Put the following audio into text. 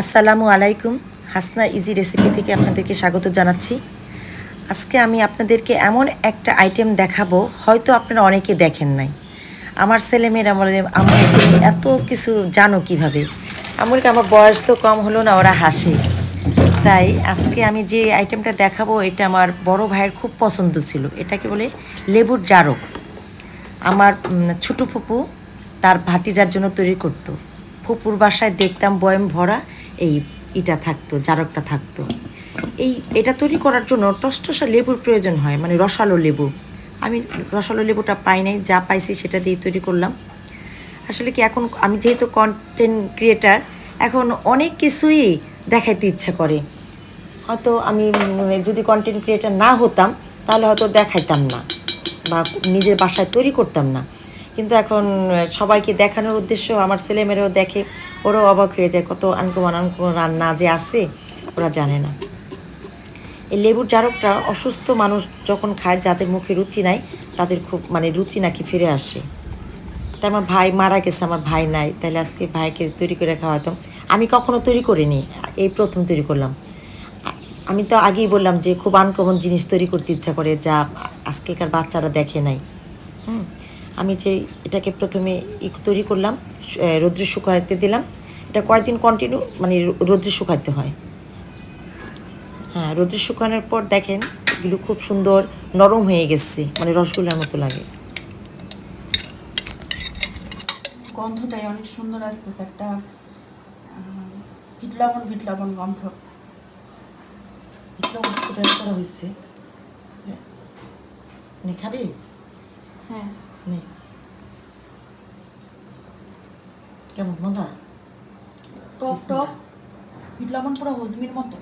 আসসালামু আলাইকুম। Hasna easy recipe থেকে আপনাদেরকে স্বাগত জানাচ্ছি। আজকে আমি আপনাদেরকে এমন একটা আইটেম দেখাবো, হয়তো আপনারা অনেকে দেখেন নাই। আমার ছেলেমেয়েরা বলে আমার এত কিছু জানো কীভাবে? এমনকি আমার বয়স তো কম হলো না, ওরা হাসে। তাই আজকে আমি যে আইটেমটা দেখাবো, এটা আমার বড় ভাইয়ের খুব পছন্দ ছিল। এটাকে বলে লেবুর জারক। আমার ছোট ফুপু তার ভাতিজার জন্য তৈরি করতো। ফুপুর বাসায় দেখতাম বয়ম ভরা এই ইটা থাকতো জারকটা থাকতো। এই এটা তৈরি করার জন্য টসটসা লেবুর প্রয়োজন হয় মানে রসালো লেবু। আমি রসালো লেবুটা পাই নাই যা পাইছি সেটা দিয়ে তৈরি করলাম। আসলে কি এখন আমি যেহেতু কন্টেন্ট ক্রিয়েটার এখন অনেক কিছুই দেখাইতে ইচ্ছা করে। হয়তো আমি উম, যদি কন্টেন্ট ক্রিয়েটার না হতাম তাহলে হয়তো দেখাইতাম না বা নিজের বাসায় তৈরি করতাম না। কিন্তু এখন সবাইকে দেখানোর উদ্দেশ্য আমার ছেলেমেয়েরাও দেখে, ওরাও অবাক হয়ে যায়, কত আনকমন আনকমন রান্না যে আছে, ওরা জানে না। এই লেবুর জারকটা অসুস্থ মানুষ যখন খায়, যাদের মুখে রুচি নাই, তাদের খুব মানে রুচি নাকি ফিরে আসে। তাই আমার ভাই মারা গেছে, আমার ভাই নাই, তাহলে আজকে ভাইকে তৈরি করে খাওয়াতাম। আমি কখনো তৈরি করিনি, এই প্রথম তৈরি করলাম। আমি তো আগেই বললাম যে, খুব আনকমন জিনিস তৈরি করতে ইচ্ছা করে, যা আজকেকার বাচ্চারা দেখে নাই। হুম। আমি যে এটাকে প্রথমে তৈরি করলাম রৌদ্রে শুকাইতে দিলাম। এটা কয়েকদিন কন্টিনিউ মানে রৌদ্রে শুকাইতে হয়। হ্যাঁ রোদে শুকানোর পর দেখেন এগুলো খুব সুন্দর নরম হয়ে গেছে মানে রসগোল্লার মতো লাগে। গন্ধটাই অনেক সুন্দর আসতেছে একটা ভিটলাবন ভিটলাবন গন্ধ। ছোট করা হয়েছে। নে খাবি? হ্যাঁ। নে কেমন মজা টক টক ভিটলাবন পুরো হজমির মতো